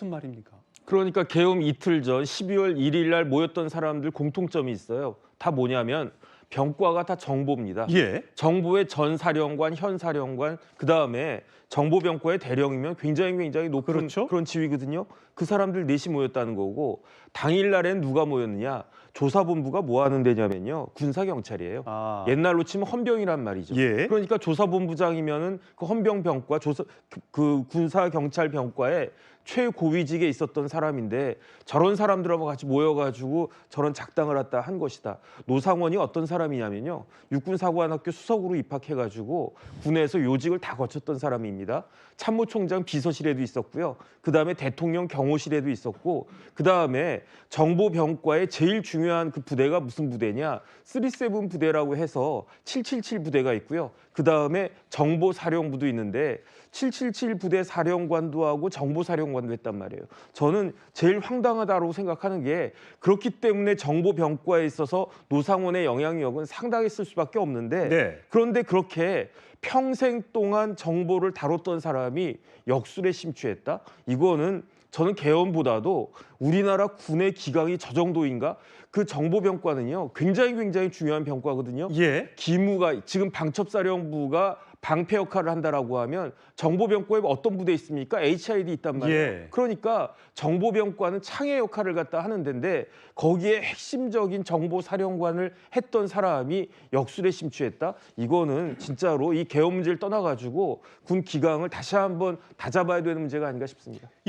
무슨 말입니까? 그러니까 계엄 이틀 전 12월 1일 날 모였던 사람들 공통점이 있어요. 다 뭐냐면 병과가 다 정보입니다. 예. 정부의 전 사령관, 현 사령관, 그 다음에 정보병과의 대령이면 굉장히 굉장히 높은 그렇죠. 그런 지위거든요. 그 사람들 넷이 모였다는 거고 당일날엔 누가 모였느냐? 조사본부가 뭐 하는 데냐면요, 군사 경찰이에요. 아. 옛날로 치면 헌병이란 말이죠. 예. 그러니까 조사본부장이면은 그 헌병병과 조사 그, 그 군사 경찰 병과에 최고위직에 있었던 사람인데 저런 사람들하고 같이 모여가지고 저런 작당을 했다 한 것이다. 노상원이 어떤 사람이냐면요, 육군사관학교 수석으로 입학해가지고 군에서 요직을 다 거쳤던 사람입니다. 참모총장 비서실에도 있었고요. 그 다음에 대통령 경호실에도 있었고, 그 다음에 정보병과의 제일 중요한 그 부대가 무슨 부대냐? 37 부대라고 해서 777 부대가 있고요. 그 다음에 정보사령부도 있는데 777 부대 사령관도 하고 정보사령 했단 말이에요. 저는 제일 황당하다고 생각하는 게 그렇기 때문에 정보병과에 있어서 노상원의 영향력은 상당했을 수밖에 없는데 네. 그런데 그렇게 평생 동안 정보를 다뤘던 사람이 역술에 심취했다? 이거는 저는 개헌보다도 우리나라 군의 기강이 저 정도인가? 그 정보병과는요 굉장히 굉장히 중요한 병과거든요. 예. 기무가 지금 방첩사령부가 방패 역할을 한다라고 하면 정보병과에 어떤 부대 있습니까? HID 있단 말이에요. 예. 그러니까 정보병과는 창의 역할을 갖다 하는 데인데 거기에 핵심적인 정보사령관을 했던 사람이 역술에 심취했다. 이거는 진짜로 이 개헌 문제를 떠나가지고 군 기강을 다시 한번 다잡아야 되는 문제가 아닌가 싶습니다. 예.